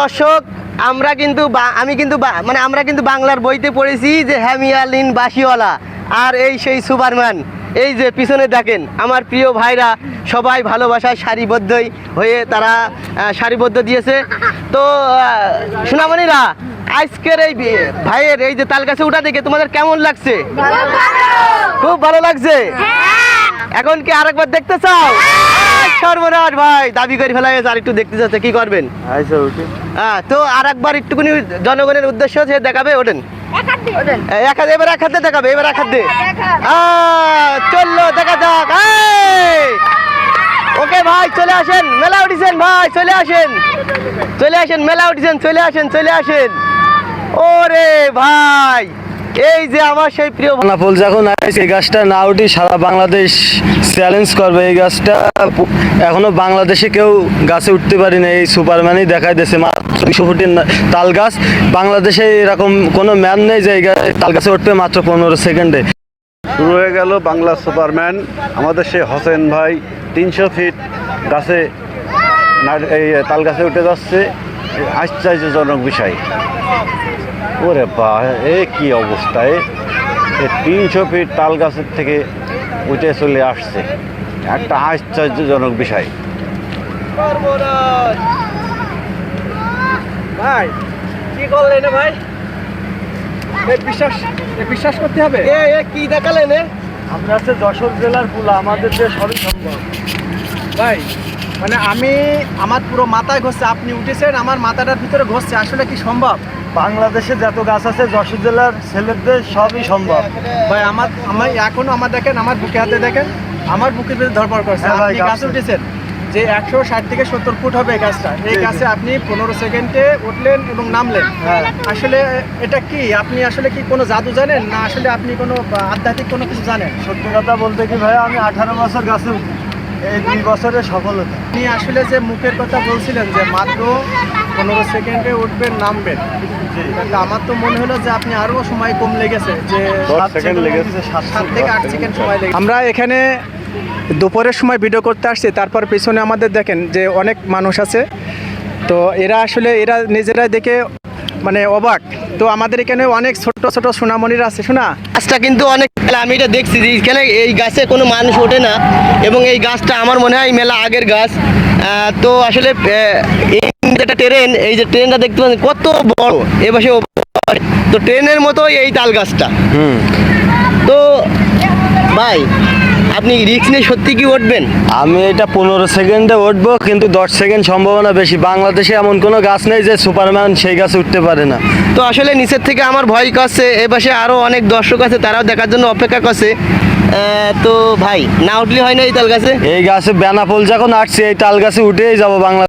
দর্শক আমরা কিন্তু আমি কিন্তু মানে আমরা কিন্তু বাংলার বইতে পড়েছি যে হ্যামিয়ালিন বাসিওয়ালা আর এই সেই সুপারম্যান এই যে পিছনে দেখেন আমার প্রিয় ভাইরা সবাই ভালোবাসায় সারিবদ্ধই হয়ে তারা সারিবদ্ধ দিয়েছে। তো সোনামণিরা আজকের এই ভাইয়ের এই যে তাল গাছে উঠা দেখে তোমাদের কেমন লাগছে? খুব ভালো। লাগছে? এখন কি আরেকবার দেখতে চাও? সর্বনাশ ভাই দাবি করে ফেলা হয়েছে আর একটু দেখতে চাচ্ছে কি করবেন? হ্যাঁ তো আর একবার একটুখানি জনগণের উদ্দেশ্য যে দেখাবে ওঠেন। এক হাতে এবার এক হাতে দেখাবে এবার এক হাতে আহ, চলল দেখা যাক! ওকে ভাই চলে আসেন মেলা উঠেছেন ভাই চলে আসেন। চলে আসেন মেলা উঠেছেন চলে আসেন চলে আসেন। ওরে ভাই! এই যে আমার সেই প্রিয় না ফুল যখন এই গাছটা না উঠি সারা বাংলাদেশ চ্যালেঞ্জ করবে। এই গাছটা এখনও বাংলাদেশে কেউ গাছে উঠতে পারি না এই সুপারম্যানই দেখাই দিয়েছে মাত্র দুশো ফুটের না- তাল গাছ। বাংলাদেশে এরকম কোনো ম্যান নেই যে এই তাল গাছে উঠবে মাত্র পনেরো সেকেন্ডে। শুরু হয়ে গেল বাংলা সুপারম্যান আমাদের সে হোসেন ভাই তিনশো ফিট গাছে এই তাল গাছে উঠে যাচ্ছে। আশ্চর্যজনক বিষয়। ওরে বা এ কি অবস্থায় এ? তিনশো ফিট তাল গাছের থেকে উঠে চলে আসছে। একটা আশ্চর্যজনক বিষয়। ভাই কি করলেন ভাই? বিশ্বাস বিশ্বাস করতে হবে? এ এ কি দেখালেন আমরা হচ্ছে যশোর জেলার পুলা আমাদের যে সবই সম্ভব ভাই মানে আমি আমার পুরো মাথায় ঘষছে আপনি উঠেছেন আমার মাথাটার ভিতরে ঘষছে আসলে কি সম্ভব বাংলাদেশে যত গাছ আছে যশোর জেলার ছেলেদের সবই সম্ভব ভাই আমার আমার এখনও আমার দেখেন আমার বুকে হাতে দেখেন আমার বুকের ভিতরে ধরপড় করছে হ্যাঁ আপনি গাছ উঠেছেন যে একশো ষাট থেকে সত্তর ফুট হবে এই গাছটা এই। গাছে আপনি পনেরো সেকেন্ডে উঠলেন এবং নামলেন হ্যাঁ। আসলে এটা কি আপনি আসলে কি কোনো জাদু জানেন না আসলে আপনি কোনো আধ্যাত্মিক কোনো কিছু জানেন সত্যি কথা বলতে কি ভাই আমি আঠারো বছর গাছে উঠি। এই দুই বছরের সফলতা। আপনি আসলে যে মুখের কথা বলছিলেন যে মাত্র পনেরো সেকেন্ডে উঠবেন নামবেন তা আমার তো মনে হলো যে আপনি আরও সময় কম লেগেছে যে লেগেছে। সাত থেকে আট সেকেন্ড সময় লেগেছে। আমরা এখানে দুপুরের সময় ভিডিও করতে আসছি তারপর পেছনে আমাদের দেখেন যে অনেক মানুষ আছে। তো এরা আসলে এরা নিজেরাই দেখে মানে অবাক। তো আমাদের এখানে অনেক ছোট ছোট সোনামণিরা আছে শোনা? গাছটা কিন্তু অনেক আমি এটা দেখছি যে এখানে এই গাছে কোনো মানুষ ওঠে না এবং এই গাছটা আমার মনে হয় মেলা আগের গাছ। তো আসলে যেটা ট্রেন এই যে ট্রেনটা দেখতে পাচ্ছেন কত বড় এ পাশে ও পাশে। তো ট্রেনের মতোই এই তাল গাছটা। হুম। তো ভাই আপনি রিক্স নিয়ে সত্যি কি উঠবেন? আমি এটা পনেরো সেকেন্ডে উঠবো কিন্তু দশ সেকেন্ড সম্ভাবনা বেশি। বাংলাদেশে এমন কোনো গাছ নেই যে সুপারম্যান সেই গাছে উঠতে পারে না। তো আসলে নিচের থেকে আমার ভয় করছে এ পাশে আরও অনেক দর্শক আছে তারাও দেখার জন্য অপেক্ষা করছে। তো ভাই না উঠলে হয় না এই তাল গাছে? এই গাছে বেনাপোল যখন আসছে এই তাল গাছে উঠেই যাব বাংলা